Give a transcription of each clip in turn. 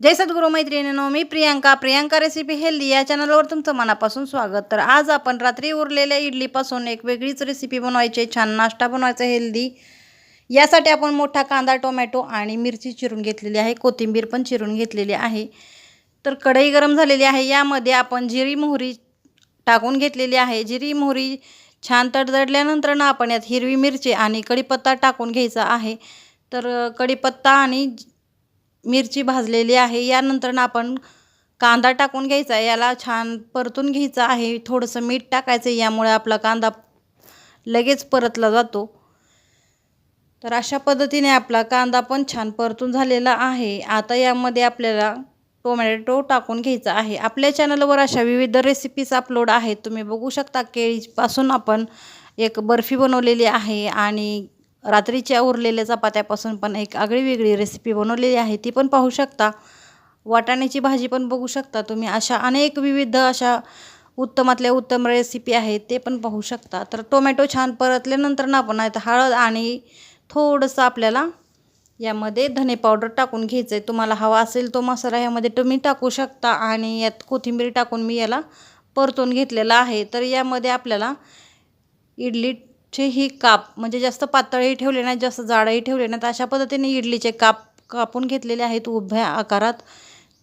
जय सद्गुरू मैत्रिणींनो मी प्रियांका. प्रियांका रेसिपी हेल्दी या चॅनलवर तुमचं मनापासून स्वागत. तर आज आपण रात्री उरलेल्या इडलीपासून एक वेगळीच रेसिपी बनवायची आहे. छान नाश्ता बनवायचा हेल्दी यासाठी आपण मोठा कांदा टोमॅटो आणि मिरची चिरून घेतलेली आहे. कोथिंबीर पण चिरून घेतलेली आहे. तर कढई गरम झालेली आहे. यामध्ये आपण जिरी मोहरी टाकून घेतलेली आहे. जिरी मोहरी छान तडतडल्यानंतर ना आपण यात हिरवी मिरची आणि कढीपत्ता टाकून घ्यायचा आहे. तर कढीपत्ता आणि मिरची भाजलेली आहे. यानंतर आपण कांदा टाकून घ्यायचा याला छान परतून घ्यायचं आहे. थोडंसं मीठ टाकायचं यामुळे आपला कांदा लगेच परतला जातो. तर अशा पद्धतीने आपला कांदा पण छान परतून झालेला आहे. आता यामध्ये आपल्याला टोमॅटो टाकून घ्यायचा आहे. आपल्या चॅनलवर अशा विविध रेसिपीज अपलोड आहेत. तुम्ही बघू शकता. केळीपासून आपण एक बर्फी बनवलेली आहे. आणि रात्रीच्या उरलेल्या चपात्यापासून पण एक आगळी वेगळी रेसिपी बनवलेली आहे ती पण पाहू शकता. वाटाण्याची भाजी पण बघू शकता तुम्ही. अशा अनेक विविध अशा उत्तमातल्या उत्तम रेसिपी आहेत ते पण पाहू शकता. तर टोमॅटो छान परतल्यानंतर ना आपण आता हळद आणि थोडंसं आपल्याला यामध्ये धने पावडर टाकून घ्यायचं आहे तुम्हाला हवा असेल तो मसाला यामध्ये तुम्ही टाकू शकता आणि यात कोथिंबीर टाकून मी याला परतून घेतलेला आहे. तर यामध्ये आपल्याला इडली चे ही काप म्हणजे जास्त पातळही ठेवले नाहीत जास्त जाडही ठेवले नाहीत अशा पद्धतीने इडलीचे काप कापून घेतलेले आहेत उभ्या आकारात.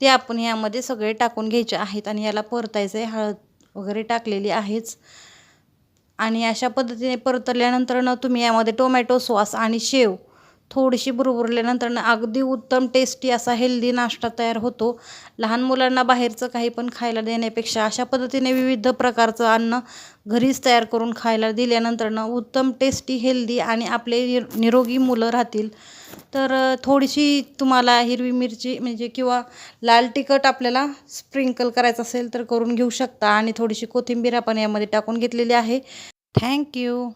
ते आपण यामध्ये सगळे टाकून घ्यायचे आहेत आणि याला परतायचं आहे हळद वगैरे टाकलेली आहेच. आणि अशा पद्धतीने परतल्यानंतर ना तुम्ही यामध्ये टोमॅटो सॉस आणि शेव थोडीशी बुरबुरल्यानंतर अगदी उत्तम टेस्टी असा हेल्दी नाश्ता तयार होतो. लहान मुलांना बाहेरचं काही पण खायला देण्यापेक्षा अशा पद्धतीने विविध प्रकारचं अन्न घरीच तयार करून खायला दिल्यानंतरनं उत्तम टेस्टी हेल्दी आणि आपले निर- निरोगी मुलं राहतील. तर थोडीशी तुम्हाला हिरवी मिरची म्हणजे किंवा लाल तिखट आपल्याला स्प्रिंकल करायचं असेल तर करून घेऊ शकता आणि थोडीशी कोथिंबीर आपण यामध्ये टाकून घेतलेली आहे. थँक्यू